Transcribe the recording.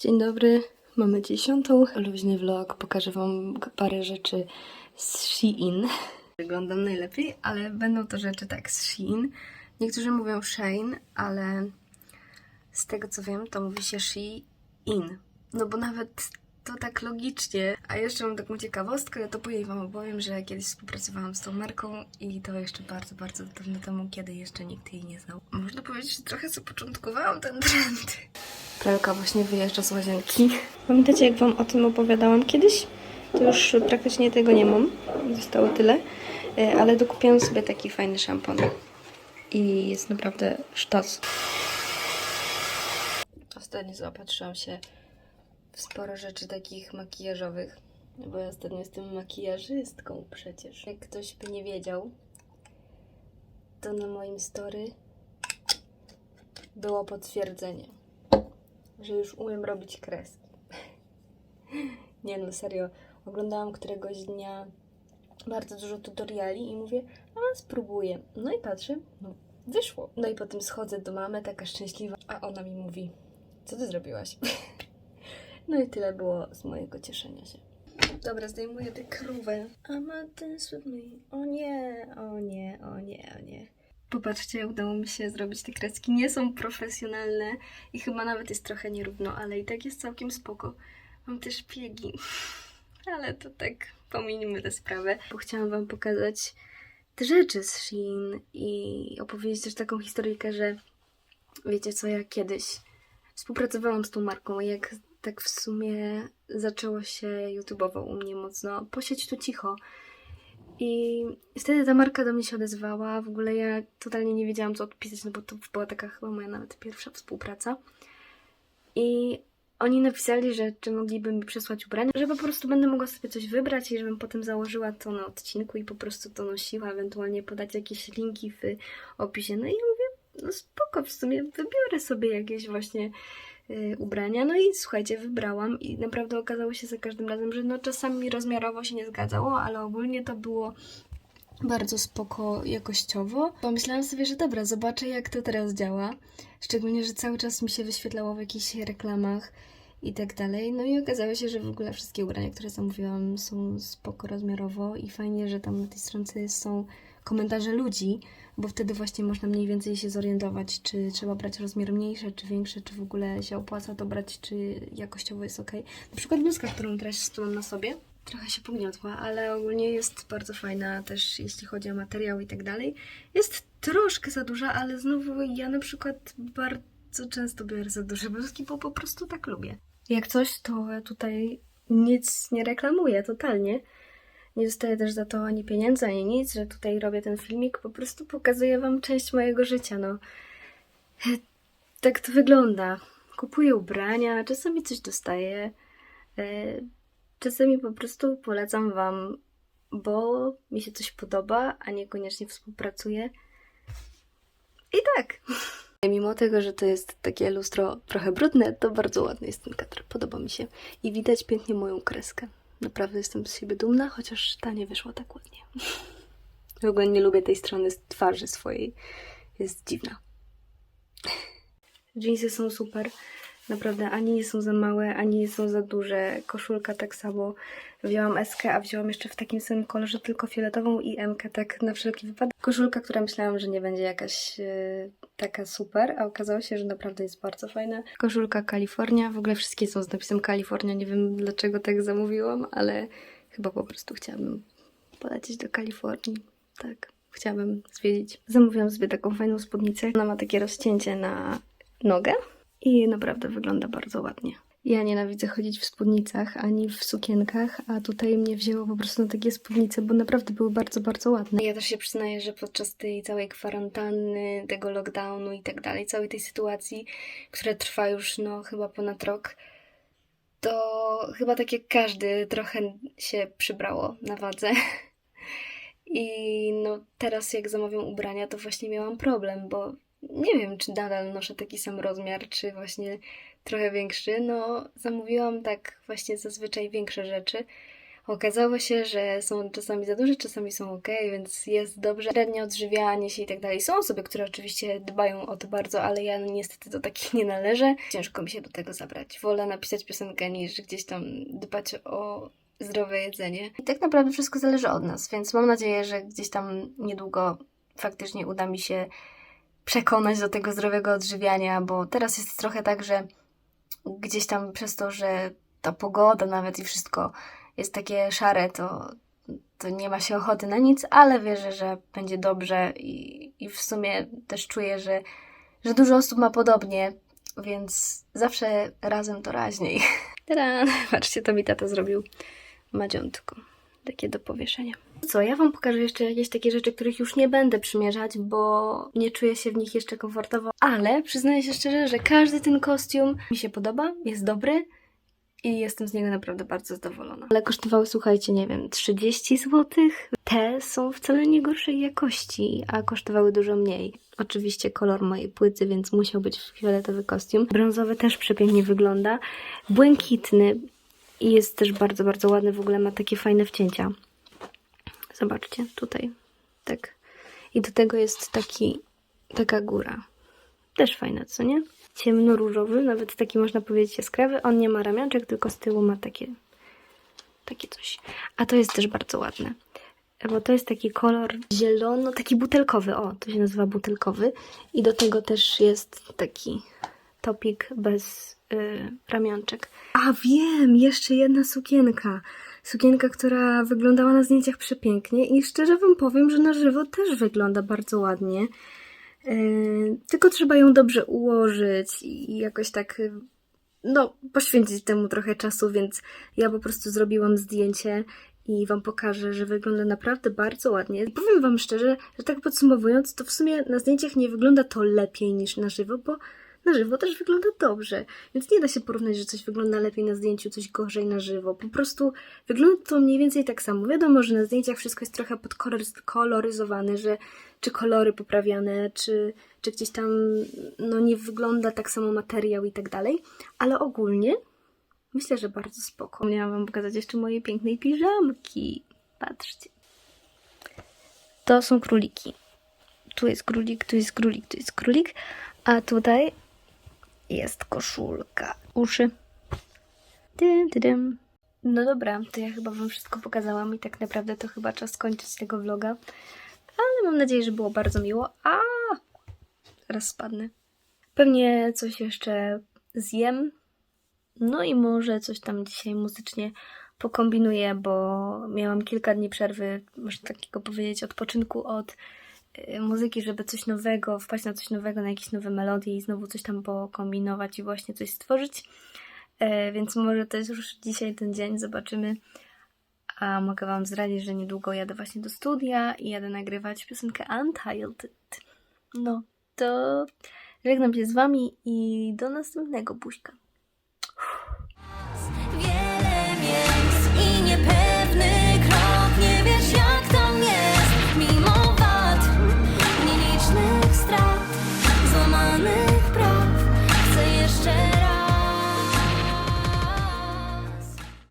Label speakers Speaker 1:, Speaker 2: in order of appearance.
Speaker 1: Dzień dobry, mamy dziesiątą. Luźny vlog, pokażę wam parę rzeczy z Shein. Wyglądam najlepiej, ale będą to rzeczy tak z Shein. Niektórzy mówią Shane, ale z tego co wiem, to mówi się Shein. No bo nawet to tak logicznie. A jeszcze mam taką ciekawostkę, to później wam opowiem, że kiedyś współpracowałam z tą marką i to jeszcze bardzo, bardzo dawno temu, kiedy jeszcze nikt jej nie znał. Można powiedzieć, że trochę zapoczątkowałam ten trend. Pralka właśnie wyjeżdża z łazienki. Pamiętacie, jak Wam o tym opowiadałam kiedyś? To już praktycznie tego nie mam. Zostało tyle. E, Ale dokupiłam sobie taki fajny szampon. I jest naprawdę sztos. Ostatnio zaopatrzyłam się sporo rzeczy takich makijażowych. Bo ja ostatnio jestem makijażystką przecież. Jak ktoś by nie wiedział, to na moim story było potwierdzenie że już umiem robić kreski. Nie no, serio. Oglądałam któregoś dnia bardzo dużo tutoriali i mówię, a spróbuję. No i patrzę, no wyszło. No i potem schodzę do mamy, taka szczęśliwa, a ona mi mówi, co ty zrobiłaś? No i tyle było z mojego cieszenia się. Dobra, zdejmuję tę krówę. I'ma dance with me. O nie, o nie, o nie, o nie. Popatrzcie, udało mi się zrobić te kreski. Nie są profesjonalne i chyba nawet jest trochę nierówno, ale i tak jest całkiem spoko. Mam też piegi, ale to tak pominimy tę sprawę. Bo chciałam Wam pokazać te rzeczy z Shein i opowiedzieć też taką historyjkę, że wiecie co, ja kiedyś współpracowałam z tą marką jak tak w sumie zaczęło się YouTube'owo u mnie mocno, posiedź tu cicho. I wtedy ta marka do mnie się odezwała. W ogóle ja totalnie nie wiedziałam, co odpisać, no bo to była taka chyba moja nawet pierwsza współpraca. I oni napisali, że czy mogliby mi przysłać ubrania, że po prostu będę mogła sobie coś wybrać i żebym potem założyła to na odcinku i po prostu to nosiła, ewentualnie podać jakieś linki w opisie. No i mówię, no spoko, w sumie wybiorę sobie jakieś właśnie ubrania. No i słuchajcie, wybrałam i naprawdę okazało się za każdym razem, że no czasami rozmiarowo się nie zgadzało, ale ogólnie to było bardzo spoko jakościowo. Pomyślałam sobie, że dobra, zobaczę jak to teraz działa. Szczególnie, że cały czas mi się wyświetlało w jakichś reklamach i tak dalej. No i okazało się, że w ogóle wszystkie ubrania, które zamówiłam są spoko rozmiarowo i fajnie, że tam na tej stronce są komentarze ludzi, bo wtedy właśnie można mniej więcej się zorientować, czy trzeba brać rozmiar mniejszy, czy większy, czy w ogóle się opłaca to brać, czy jakościowo jest ok. Na przykład bluzka, którą teraz mam na sobie, trochę się pogniotła, ale ogólnie jest bardzo fajna też jeśli chodzi o materiał i tak dalej. Jest troszkę za duża, ale znowu ja na przykład bardzo często biorę za duże bluzki, bo po prostu tak lubię. Jak coś, to tutaj nic nie reklamuję totalnie. Nie dostaję też za to ani pieniędzy, ani nic, że tutaj robię ten filmik. Po prostu pokazuję Wam część mojego życia. No, tak to wygląda. Kupuję ubrania, czasami coś dostaję. e, Czasami po prostu polecam Wam, bo mi się coś podoba, a niekoniecznie współpracuję. I tak. Mimo tego, że to jest takie lustro trochę brudne, to bardzo ładny jest ten kadr. Podoba mi się. I widać pięknie moją kreskę. Naprawdę jestem z siebie dumna, chociaż ta nie wyszła tak ładnie. W ogóle nie lubię tej strony z twarzy swojej. Jest dziwna. Jeansy są super. Naprawdę ani nie są za małe, ani nie są za duże. Koszulka tak samo. Wzięłam SK, a wzięłam jeszcze w takim samym kolorze tylko fioletową i MK, tak na wszelki wypadek. Koszulka, która myślałam, że nie będzie jakaś e, taka super, a okazało się, że naprawdę jest bardzo fajna. Koszulka Kalifornia. W ogóle wszystkie są z napisem Kalifornia. Nie wiem dlaczego tak zamówiłam, ale chyba po prostu chciałabym polecieć do Kalifornii. Tak, chciałabym zwiedzić. Zamówiłam sobie taką fajną spódnicę. Ona ma takie rozcięcie na nogę i naprawdę wygląda bardzo ładnie. Ja nienawidzę chodzić w spódnicach ani w sukienkach, a tutaj mnie wzięło po prostu na takie spódnice, bo naprawdę były bardzo, bardzo ładne. Ja też się przyznaję, że podczas tej całej kwarantanny, tego lockdownu i tak dalej, całej tej sytuacji, która trwa już no chyba ponad rok, to chyba tak jak każdy trochę się przybrało na wadze. I no teraz jak zamawiam ubrania, to właśnie miałam problem, bo nie wiem, czy nadal noszę taki sam rozmiar, czy właśnie trochę większy. No, zamówiłam tak właśnie zazwyczaj większe rzeczy. Okazało się, że są czasami za duże, czasami są ok, więc jest dobrze. Średnie odżywianie się i tak dalej. Są osoby, które oczywiście dbają o to bardzo, ale ja niestety do takich nie należę. Ciężko mi się do tego zabrać. Wolę napisać piosenkę niż gdzieś tam dbać o zdrowe jedzenie. I tak naprawdę wszystko zależy od nas, więc mam nadzieję, że gdzieś tam niedługo faktycznie uda mi się przekonać do tego zdrowego odżywiania, bo teraz jest trochę tak, że gdzieś tam przez to, że ta pogoda nawet i wszystko jest takie szare, to, to nie ma się ochoty na nic, ale wierzę, że będzie dobrze i, i w sumie też czuję, że, że dużo osób ma podobnie, więc zawsze razem to raźniej. Tada! Patrzcie, to mi tata zrobił madziątko. Takie do powieszenia. Co, ja Wam pokażę jeszcze jakieś takie rzeczy, których już nie będę przymierzać, bo nie czuję się w nich jeszcze komfortowo. Ale przyznaję się szczerze, że każdy ten kostium mi się podoba, jest dobry i jestem z niego naprawdę bardzo zadowolona. Ale kosztowały, słuchajcie, nie wiem, 30 zł. Te są wcale nie gorszej jakości, a kosztowały dużo mniej. Oczywiście kolor mojej płyty, więc musiał być fioletowy kostium. Brązowy też przepięknie wygląda. Błękitny i jest też bardzo, bardzo ładny. W ogóle ma takie fajne wcięcia. Zobaczcie, tutaj. Tak. I do tego jest taki, taka góra. Też fajna, co nie? Ciemnoróżowy, nawet taki można powiedzieć jaskrawy. On nie ma ramionczek, tylko z tyłu ma takie, takie coś. A to jest też bardzo ładne. Bo to jest taki kolor zielono, taki butelkowy. O, to się nazywa butelkowy. I do tego też jest taki topik bez y, ramionczek. A wiem, jeszcze jedna sukienka. Sukienka, która wyglądała na zdjęciach przepięknie i szczerze Wam powiem, że na żywo też wygląda bardzo ładnie. Yy, tylko trzeba ją dobrze ułożyć i jakoś tak, yy, no, poświęcić temu trochę czasu, więc ja po prostu zrobiłam zdjęcie i Wam pokażę, że wygląda naprawdę bardzo ładnie. I powiem Wam szczerze, że tak podsumowując, to w sumie na zdjęciach nie wygląda to lepiej niż na żywo, bo na żywo też wygląda dobrze. Więc nie da się porównać, że coś wygląda lepiej na zdjęciu, coś gorzej na żywo. Po prostu wygląda to mniej więcej tak samo. Wiadomo, że na zdjęciach wszystko jest trochę podkoloryzowane, że czy kolory poprawiane, czy, czy gdzieś tam no, nie wygląda tak samo materiał i tak dalej. Ale ogólnie myślę, że bardzo spoko. Miałam wam pokazać jeszcze moje pięknej piżamki. Patrzcie. To są króliki. Tu jest królik, tu jest królik, tu jest królik. A tutaj jest koszulka. Uszy. Dym, dym. No dobra, to ja chyba wam wszystko pokazałam i tak naprawdę to chyba czas skończyć tego vloga. Ale mam nadzieję, że było bardzo miło. A Zaraz spadnę. Pewnie coś jeszcze zjem. No i może coś tam dzisiaj muzycznie pokombinuję, bo miałam kilka dni przerwy, można takiego powiedzieć, odpoczynku od muzyki, żeby coś nowego, wpaść na coś nowego, na jakieś nowe melodie i znowu coś tam pokombinować i właśnie coś stworzyć. E, Więc może to jest już dzisiaj ten dzień, zobaczymy. A mogę Wam zdradzić, że niedługo jadę właśnie do studia i jadę nagrywać piosenkę Untitled. No, to żegnam się z Wami i do następnego buźka.